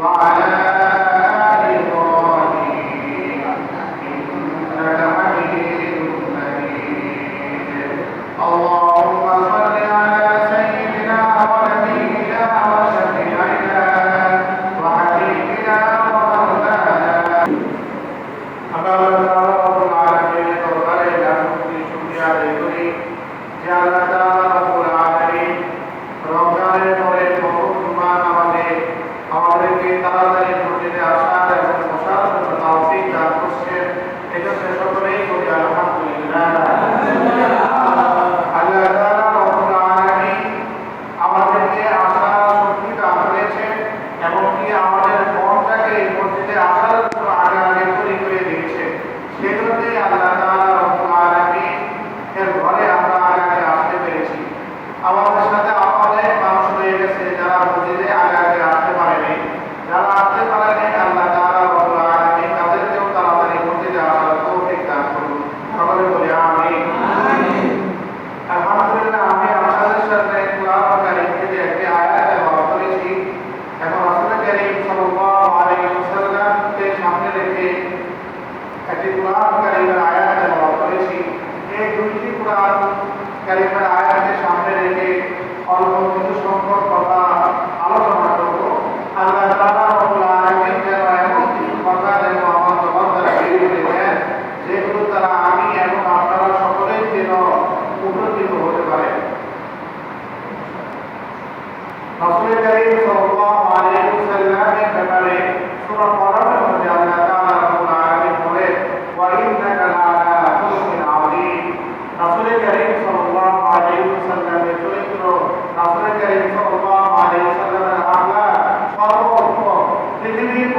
وعلى porque সামনে রেখে একটি কোরআন কারিমের আয়াত ব্যবহার করেছি এই দুইটি কোরআন কারিমের আয়াতকে সামনে রেখে অল্প কিছু সংখ্যক কথা আলোচনা করব আল্লাহ তালা আলমিন যেন এমন কথা যেন আমার জবাব দ্বারা বেরিয়ে যেগুলো তারা আমি এবং আপনারা সকলেই যেন উপকৃত হতে পারে রসুলের কারিম সাল্লাহ আলী সাল্লামের ব্যাপারে করিম সাল্লাল্লাহু আলাইহি ওয়াসাল্লামের চরিত্র রাসূল করিম সাল্লাল্লাহু আলাইহি ওয়াসাল্লামের আমলা সর্বপ্রথম পৃথিবীর